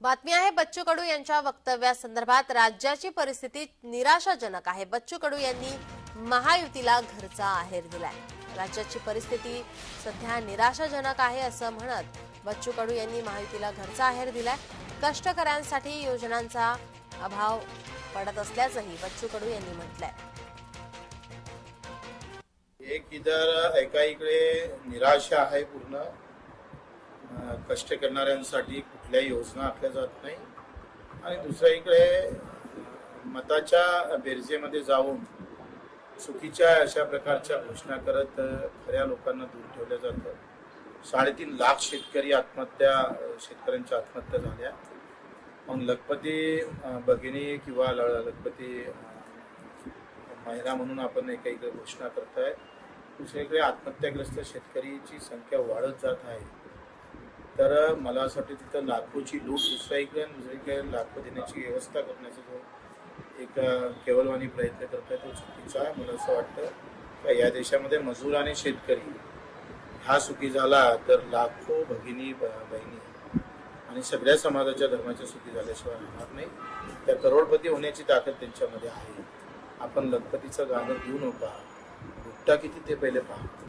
बातमी आहे बच्चू कडू यांच्या वक्तव्यासंदर्भात राज्याची परिस्थिती निराशाजनक आहे. बच्चू कडू यांनी महायुतीला घरचा आहेर दिलाय. राज्याची परिस्थिती सध्या निराशाजनक आहे असं म्हणत बच्चू कडू यांनी महायुतीला घरचा आहेर दिलाय. कष्टकऱ्यांसाठी योजनांचा अभाव पडत असल्याचंही बच्चू कडू यांनी म्हटलंय. एक इतर एका इकडे निराशा आहे पूर्ण. कष्ट करणाऱ्यांसाठी कुठल्याही योजना आखल्या जात नाही. आणि दुसऱ्या इकडे मताच्या बेरजेमध्ये जाऊन चुकीच्या अशा प्रकारच्या घोषणा करत खऱ्या लोकांना दूर ठेवलं जातं. साडेतीन लाख शेतकरी आत्महत्या शेतकऱ्यांच्या आत्महत्या झाल्या. मग लखपती भगिनी किंवा ल- लखपती महिला म्हणून आपण एका इकडे घोषणा करताय दुसरीकडे आत्महत्याग्रस्त शेतकरीची संख्या वाढत जात आहे. तर मला असं वाटतं तिथं लाखोची लूट दुसऱ्या इकडे दुसरीकडे लाखो देण्याची व्यवस्था करण्याचा जो एक केवलवाणी प्रयत्न करताय तो चुकीचा आहे. मला असं वाटतं का या देशामध्ये मजूर आणि शेतकरी हा सुखी झाला तर लाखो भगिनी ब- बहिणी आणि सगळ्या समाजाच्या धर्माच्या सुखी झाल्याशिवाय राहणार नाही. त्या करोडपती होण्याची ताकद त्यांच्यामध्ये आहे. आपण लखपतीचं गाणं घेऊ नका. गुट्टा किती ते पहिले पहा.